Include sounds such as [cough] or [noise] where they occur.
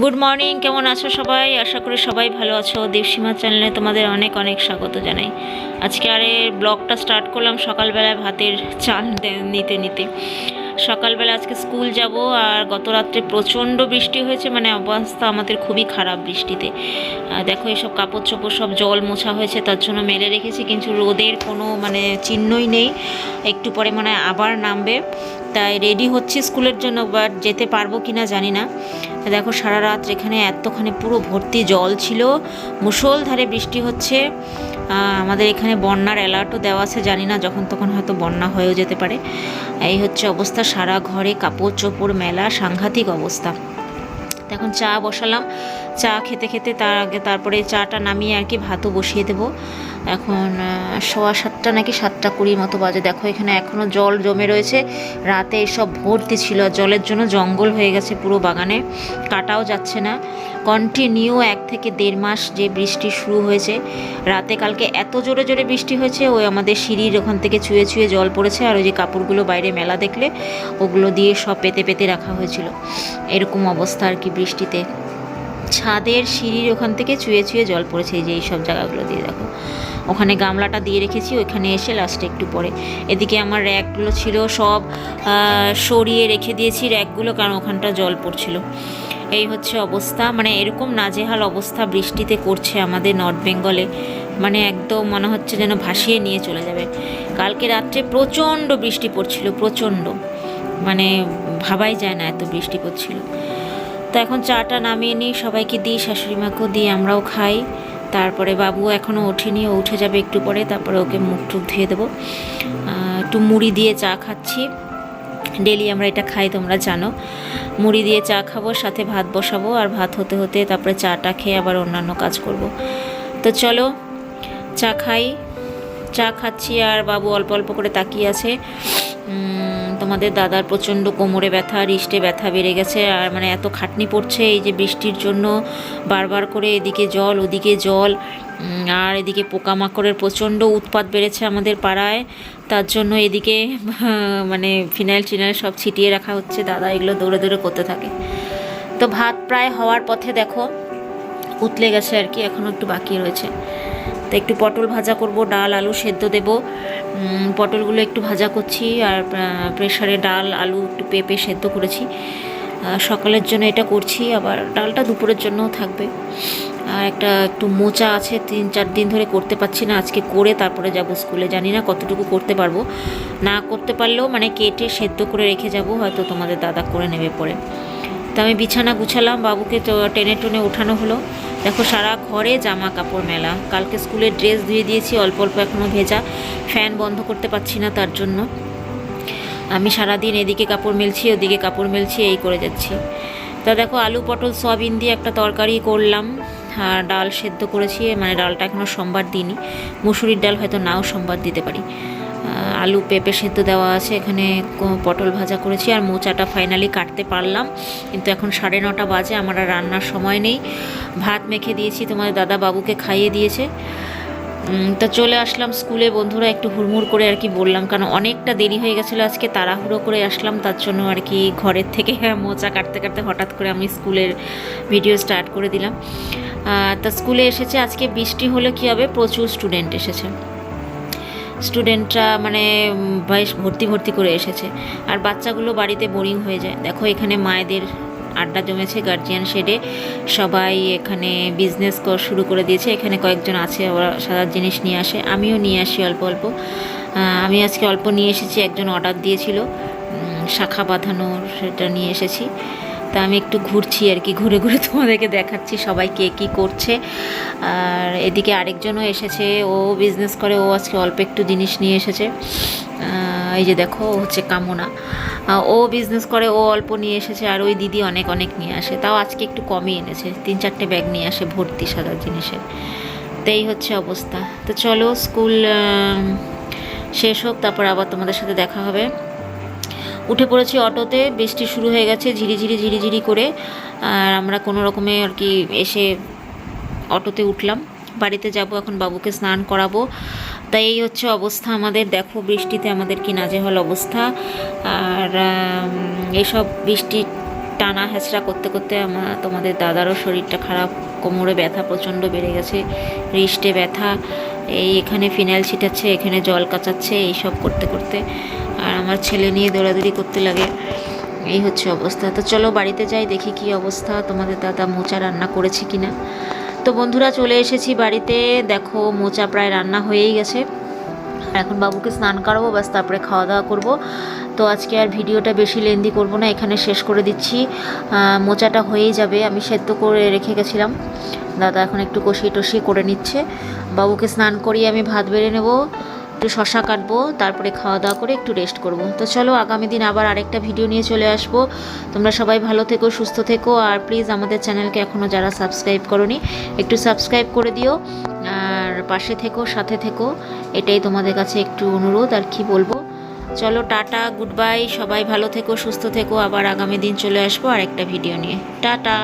Good morning কেমন আছো সবাই? আশা করি সবাই ভালো আছো। দেবসীমা চ্যানেলে তোমাদের অনেক অনেক স্বাগত জানাই। আজকে আরে ব্লগটা স্টার্ট করলাম সকালবেলায় ভাতের চাল নিতে নিতে। সকালবেলা আজকে স্কুল যাব আর গত রাত্রে প্রচণ্ড বৃষ্টি হয়েছে মানে অবস্থা আমাদের খুবই খারাপ বৃষ্টিতে। দেখো এসব কাপড় চোপড় সব জল মোছা হয়েছে, তার জন্য মেলে রেখেছি, কিন্তু রোদের কোনো মানে চিহ্নই নেই। একটু পরে মানে আবার নামবে। তাই রেডি হচ্ছি স্কুলের জন্য বাট যেতে পারব কিনা জানি না। দেখো, সারা রাত এখানে এতখানি পুরো ভর্তি জল ছিল। মুষলধারে বৃষ্টি হচ্ছে। আমাদের এখানে বন্যার অ্যালার্টও দেওয়া আছে, জানি না যখন তখন হয়তো বন্যা হয়েও যেতে পারে। এই হচ্ছে অবস্থা, সারা ঘরে কাপড় চোপড়, মেলা, সাংঘাতিক অবস্থা। এখন চা বসালাম। চা খেতে খেতে তার আগে তারপরে চাটা নামিয়ে আর কি ভাতও বসিয়ে দেবো। এখন সোয়া সাতটা নাকি সাতটা কুড়ি মতো বাজে। দেখো এখানে এখনও জল জমে রয়েছে। রাতে এসব ভর্তি ছিল, জলের জন্য জঙ্গল হয়ে গেছে পুরো বাগানে। কাটাও যাচ্ছে না। কন্টিনিউ এক থেকে দেড় মাস যে বৃষ্টি শুরু হয়েছে, রাতে কালকে এত জোরে জোরে বৃষ্টি হয়েছে, ওই আমাদের সিঁড়ির ওখান থেকে ছুঁয়ে ছুঁয়ে জল পড়েছে, আর ওই যে কাপড়গুলো বাইরে মেলা দেখলে, ওগুলো দিয়ে সব পেতে পেতে রাখা হয়েছিল। এরকম অবস্থা আর কি বৃষ্টিতে। ছাদের সিঁড়ির ওখান থেকে চুয়ে চুয়ে জল পড়েছে, এই যে এই সব জায়গাগুলো দিয়ে দেখো। ওখানে গামলাটা দিয়ে রেখেছি, ওইখানে এসে লাস্টে একটু পরে। এদিকে আমার র্যাকগুলো ছিল সব সরিয়ে রেখে দিয়েছি র্যাকগুলো, কারণ ওখানটা জল পড়ছিল। এই হচ্ছে অবস্থা মানে এরকম নাজেহাল অবস্থা বৃষ্টিতে করছে আমাদের নর্থ বেঙ্গলে মানে একদম মনে হচ্ছে যেন ভাসিয়ে নিয়ে চলে যাবে। কালকে রাত্রে প্রচণ্ড বৃষ্টি পড়ছিল, প্রচণ্ড। মানে ভাবাই যায় না এত বৃষ্টি পড়ছিল। তো এখন চাটা নামিয়ে নিই, সবাইকে দিই, শাশুড়ি মাকেও দিই, আমরাও খাই। তারপরে বাবু এখনও ওঠেনি, ও উঠে যাবে একটু পরে, তারপরে ওকে মুখ টুক ধুয়ে দেবো। একটু মুড়ি দিয়ে চা খাচ্ছি। ডেলি আমরা এটা খাই, তোমরা জানো। মুড়ি দিয়ে চা খাব, সাথে ভাত বসাবো, আর ভাত হতে হতে তারপরে চাটা খেয়ে আবার অন্যান্য কাজ করব। তো চলো, চা খাই, চা খাচ্ছি, আর বাবু অল্প অল্প করে তাকিয়ে আছে। তোমাদের দাদার প্রচণ্ড কোমরে ব্যথা রিষ্টে ব্যথা বেড়ে গেছে আর মানে এত খাটনি পড়ছে এই যে বৃষ্টির জন্য। বারবার করে এদিকে জল, ওদিকে জল আর এদিকে পোকামাকড়ের প্রচণ্ড উৎপাত বেড়েছে আমাদের পাড়ায়। তার জন্য এদিকে [laughs] মানে ফিনাইল টিনাইল সব ছিটিয়ে রাখা হচ্ছে। দাদা এগুলো দৌড়ে দৌড়ে করতে থাকে। তো ভাত প্রায় হওয়ার পথে দেখো, উতলে গেছে আর কি এখনও একটু বাকি রয়েছে। তো একটু পটল ভাজা করব, ডাল, আলু সেদ্ধ দেব। পটলগুলো একটু ভাজা করছি আর প্রেশারে ডাল, আলু একটু পেঁপে সেদ্ধ করেছি। সকালের জন্য এটা করছি, আবার ডালটা দুপুরের জন্যও থাকবে। আর একটা একটু মোচা আছে, তিন, চার দিন ধরে করতে পারছি না, আজকে করে তারপরে যাব স্কুলে। জানি না কতটুকু করতে পারব। না করতে পারলেও মানে কেটে সেদ্ধ করে রেখে যাব, হয়তো তোমাদের দাদা করে নেবে পরে। তো আমি বিছানা গুছালাম, বাবুকে তো টেনে টুনে ওঠানো হলো। দেখো, সারা ঘরে জামা কাপড় মেলা। কালকে স্কুলের ড্রেস ধুয়ে দিয়েছি, অল্প অল্প এখনও ভেজা। ফ্যান বন্ধ করতে পারছি না তার জন্য। আমি সারাদিন এদিকে কাপড় মেলছি, ওদিকে কাপড় মেলছি, এই করে যাচ্ছি। তা দেখো, আলু, পটল, সয়াবিন দিয়ে একটা তরকারি করলাম। আর ডাল সেদ্ধ করেছি মানে ডালটা এখনও সোমবার দিইনি। মুসুরির ডাল হয়তো নাও সোমবার দিতে পারি। আলু, পেঁপে সেদ্ধ দেওয়া আছে। এখানে পটল ভাজা করেছি আর মোচাটা ফাইনালি কাটতে পারলাম। কিন্তু এখন সাড়ে নটা বাজে, আমার আর রান্নার সময় নেই। ভাত মেখে দিয়েছি, তোমাদের দাদা বাবুকে খাইয়ে দিয়েছে। তা চলে আসলাম স্কুলে। বন্ধুরা একটু হুড়মুড় করে আর কি বললাম, কারণ অনেকটা দেরি হয়ে গেছিল আজকে, তাড়াহুড়ো করে আসলাম। তার জন্য আর কি ঘরের থেকে [laughs] মোচা কাটতে কাটতে হঠাৎ করে আমি স্কুলের ভিডিও স্টার্ট করে দিলাম। তা স্কুলে এসেছে, আজকে বৃষ্টি হলে কী হবে? প্রচুর স্টুডেন্ট এসেছে। স্টুডেন্টরা মানে বেশ ভর্তি ভর্তি করে এসেছে। আর বাচ্চাগুলো বাড়িতে বোরিং হয়ে যায়। দেখো, এখানে মায়েদের আড্ডা জমেছে গার্জিয়ান শেডে সবাই এখানে বিজনেস কর শুরু করে দিয়েছে। এখানে কয়েকজন আছে, ওরা সাদা জিনিস নিয়ে আসে। আমিও নিয়ে আসি অল্প অল্প। আমি আজকে অল্প নিয়ে এসেছি, একজন অর্ডার দিয়েছিল। শাখা বাঁধানোর সেটা নিয়ে এসেছি। তা আমি একটু ঘুরছি আর কি, ঘুরে ঘুরে তোমাদেরকে দেখাচ্ছি সবাই কে কী করছে। আর এদিকে আরেকজনও এসেছে, ও বিজনেস করে, ও আজকে অল্প একটু জিনিস নিয়ে এসেছে। এই যে দেখো, ও হচ্ছে কামনা। ও বিজনেস করে, ও অল্প নিয়ে এসেছে, আর ওই দিদি অনেক অনেক নিয়ে আসে। তাও আজকে একটু কমই এনেছে, তিন চারটে ব্যাগ নিয়ে আসে ভর্তি সাদা জিনিসের। তো এই হচ্ছে অবস্থা। তো চলো স্কুল শেষ হোক, তারপর আবার তোমাদের সাথে দেখা হবে। উঠে পড়েছি অটোতে, বৃষ্টি শুরু হয়ে গেছে ঝিরিঝিরি ঝিরিঝিরি করে, আর আমরা কোনো রকমে আর কি এসে অটোতে উঠলাম। বাড়িতে যাব, এখন বাবুকে স্নান করাবো। তাই এই হচ্ছে অবস্থা আমাদের। দেখো বৃষ্টিতে আমাদের কি নাজেহাল অবস্থা। আর এইসব বৃষ্টি টানা হেঁচড়া করতে করতে আমার তোমাদের দাদারও শরীরটা খারাপ, কোমরে ব্যথা প্রচণ্ড বেড়ে গেছে রিস্টে ব্যথা। এই এখানে ফিনাইল ছিটাচ্ছে, এখানে জল কাচাচ্ছে এই সব করতে করতে। আর আমার ছেলে নিয়ে দৌড়াদৌড়ি করতে লাগে। এই হচ্ছে অবস্থা। তো চলো বাড়িতে যাই, দেখি কি অবস্থা, তোমাদের দাদা মোচা রান্না করেছে কি না তো বন্ধুরা চলে এসেছি বাড়িতে। দেখো মোচা প্রায় রান্না হয়েই গেছে। আর এখন বাবুকে স্নান করাবো, ব্যাস তারপরে খাওয়া দাওয়া করব। তো আজকে আর ভিডিওটা বেশি লেন্দি করব না, এখানে শেষ করে দিচ্ছি। মোচাটা হয়েই যাবে, আমি সেদ্ধ করে রেখে গেছিলাম। দাদা এখন একটু কষিয়ে টষিয়ে করে নিচ্ছে। বাবুকে স্নান করিয়ে আমি ভাত বেড়ে নেব। একটু শশা কাটবো, তারপরে খাওয়া দাওয়া করে একটু রেস্ট করব। তো চলো আগামী দিন আবার আরেকটা ভিডিও নিয়ে চলে আসব। তোমরা সবাই ভালো থেকো, সুস্থ থেকো, আর প্লিজ আমাদের চ্যানেলকে এখনও যারা সাবস্ক্রাইব করনি, একটু সাবস্ক্রাইব করে দিও। আর পাশে থেকো, সাথে থেকো, এটাই তোমাদের কাছে একটু অনুরোধ, আর কি বলব? চলো টাটা গুড বাই সবাই ভালো থেকো, সুস্থ থেকো, আবার আগামী দিন চলে আসব আরেকটা ভিডিও নিয়ে। টাটা!